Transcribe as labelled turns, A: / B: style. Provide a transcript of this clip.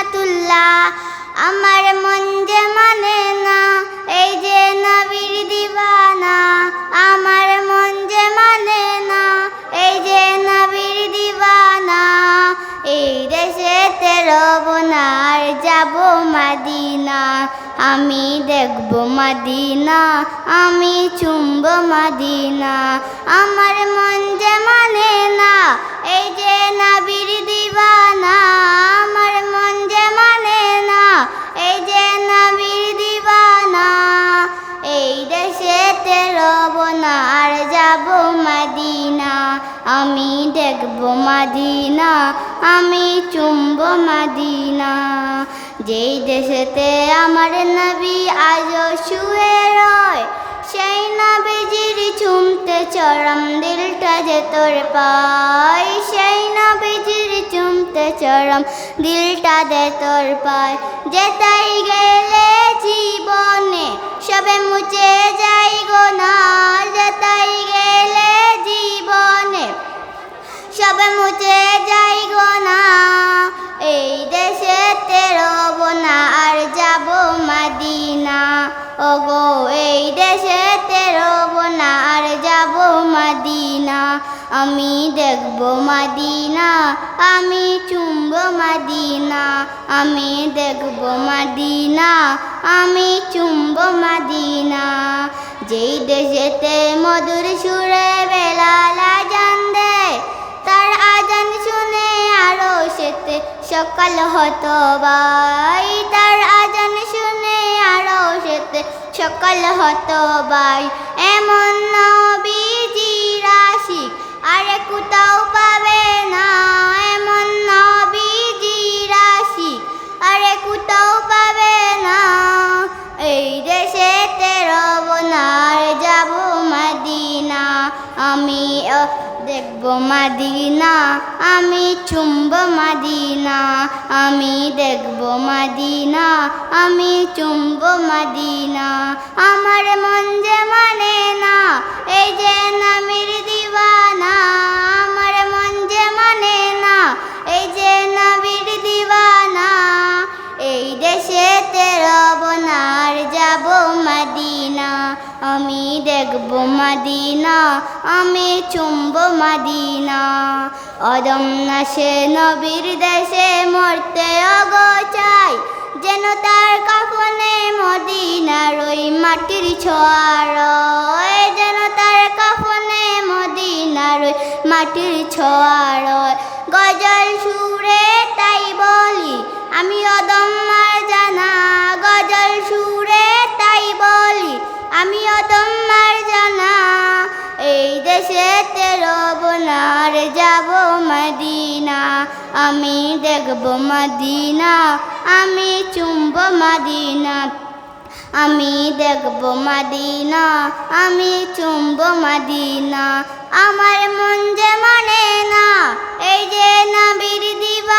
A: মদিনাতুল্লাহ আমার মন যে মানে না, এই যে নবীর দিবানা। আমার মন যে মানে না, এই যে নবীর দিবানা। এই যাব মাদিনা। আমি দেখব মাদিনা, আমি চুম্ব মাদিনা। আমার মন যে মানে না, এই যে নবীর মাদিনা, আমি চুম্ব মাদিনা। যেই দেশেতে আমার নবী আজ শুয়ে রয়, সেই নবীজির চুমতে চরম দিলটা যে তোর পায়, সেই নবীজির চুমতে চরম দিলটা দে তোর পায়। যেতাই গেলে জীবনে সবে মুছে যাই গো না। মুছে যাই গো না। এই দেশে তেরব না আর যাব মাদিনা। ও গো এই দেশে তেরব না আর যাব মাদিনা। আমি দেখব মাদিনা, আমি চুম্ব মাদিনা। আমি দেখব মাদিনা, আমি চুম্ব মাদিনা। যেই দেশেতে মধুর সুরে সকাল হতো বাই তার আজান শুনে আরও সেতে সকাল হতো বাই এমন দেখব মাদিনা, আমি চুম্ব মাদিনা, আমি দেখব মাদিনা, আমি চুম্ব মাদিনা। আমার মন যে মানে না, এই যে আমি দেখব মাদিনা, আমি চুম্ব মাদিনা। অদম না সে নবীর দেশে মরতে অগোচাই যেন তার কাফনে মদিনার ওই মাটির ছোঁয়ার। যেন তার কাফনে মদিনার ওই মাটির ছোঁয়ার। গজল সুরে তাই বলি, আমি অদম্মার এই রব নার যাব মদিনা। আমি দেখব মদিনা, আমি চুম্ব মদিনা। আমি দেখব মদিনা, আমি চুম্ব মদিনা। আমার মন যে মানে না, এই যে নবীর দিবানা